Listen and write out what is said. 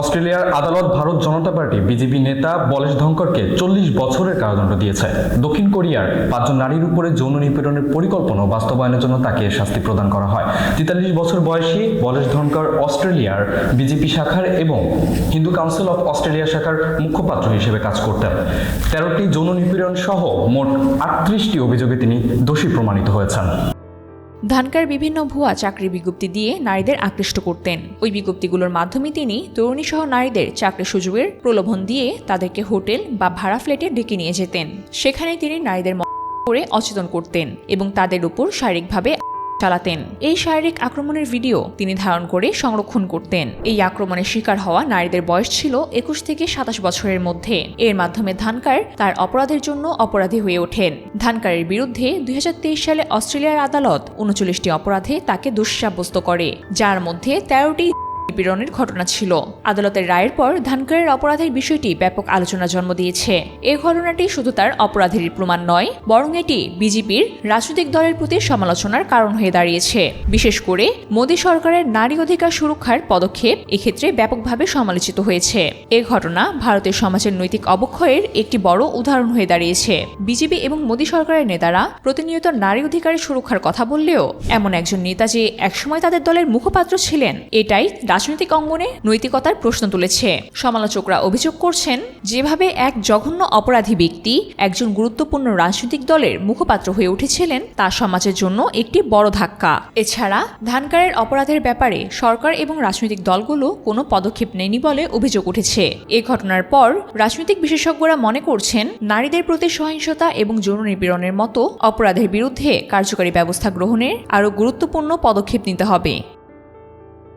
অস্ট্রেলিয়ার আদালত ভারত জনতা party BJP নেতা বলেশ ধঙ্করকে চল্লিশ বছরের কারাদণ্ড দিয়েছে। দক্ষিণ কোরিয়ার পাঁচজন নারীর উপরে যৌন নিপীড়নের পরিকল্পনা বাস্তবায়নের জন্য তাকে শাস্তি প্রদান করা হয়। তেতাল্লিশ বছর বয়সী বলেশ ধনকর অস্ট্রেলিয়ার বিজেপি শাখার এবং হিন্দু কাউন্সিল অফ অস্ট্রেলিয়া শাখার মুখপাত্র হিসেবে কাজ করতেন। তেরোটি যৌন নিপীড়ন সহ মোট আটত্রিশটি অভিযোগে তিনি দোষী প্রমাণিত হয়েছেন। ধানকার বিভিন্ন ভুয়া চাকরি বিজ্ঞপ্তি দিয়ে নারীদের আকৃষ্ট করতেন। ওই বিজ্ঞপ্তিগুলোর মাধ্যমে তিনি তরুণী সহ নারীদের চাকরি সুযোগের প্রলোভন দিয়ে তাদেরকে হোটেল বা ভাড়া ফ্ল্যাটে ডেকে নিয়ে যেতেন। সেখানে তিনি নারীদের করে অচেতন করতেন এবং তাদের উপর শারীরিকভাবে চালাতেন। এই শারীরিক আক্রমণের ভিডিও তিনি ধারণ করে সংরক্ষণ করতেন। এই আক্রমণের শিকার হওয়া নারীদের বয়স ছিল একুশ থেকে সাতাশ বছরের মধ্যে। এর মাধ্যমে ধানকার তার অপরাধের জন্য অপরাধী হয়ে ওঠেন। ধানকারের বিরুদ্ধে দুই হাজার তেইশ সালে অস্ট্রেলিয়ার আদালত উনচল্লিশটি অপরাধে তাকে দোষী সাব্যস্ত করে, যার মধ্যে তেরোটি নিপীড়নের ঘটনা ছিল। আদালতের রায়ের পর ধানকারের অপরাধের বিষয়টি ব্যাপক আলোচনা জন্ম দিয়েছে। এ ঘটনাটি শুধু তার অপরাধের প্রমাণ নয়, বরং এটি বিজেপির রাজনৈতিক দলের প্রতি সমালোচনার কারণ হয়ে দাঁড়িয়েছে। বিশেষ করে মোদী সরকারের নারী অধিকার সুরক্ষার পদক্ষেপ এক্ষেত্রে ব্যাপকভাবে সমালোচিত হয়েছে। এ ঘটনা ভারতের সমাজের নৈতিক অবক্ষয়ের একটি বড় উদাহরণ হয়ে দাঁড়িয়েছে। বিজেপি এবং মোদী সরকারের নেতারা প্রতিনিয়ত নারী অধিকারের সুরক্ষার কথা বললেও এমন একজন নেতা যে একসময় তাদের দলের মুখপাত্র ছিলেন, এটাই রাজনৈতিক অঙ্গনে নৈতিকতার প্রশ্ন তুলেছে। সমালোচকরা অভিযোগ করছেন, যেভাবে এক জঘন্য অপরাধী ব্যক্তি একজন গুরুত্বপূর্ণ রাজনৈতিক দলের মুখপাত্র হয়ে উঠেছিলেন, তা সমাজের জন্য একটি বড় ধাক্কা। এছাড়া, ধানকারের অপরাধের ব্যাপারে সরকার এবং রাজনৈতিক দলগুলো কোনো পদক্ষেপ নেয়নি বলে অভিযোগ উঠেছে। এ ঘটনার পর রাজনৈতিক বিশেষজ্ঞরা মনে করছেন, নারীদের প্রতি সহিংসতা এবং যৌন নিপীড়নের মতো অপরাধের বিরুদ্ধে কার্যকরী ব্যবস্থা গ্রহণের আরও গুরুত্বপূর্ণ পদক্ষেপ নিতে হবে।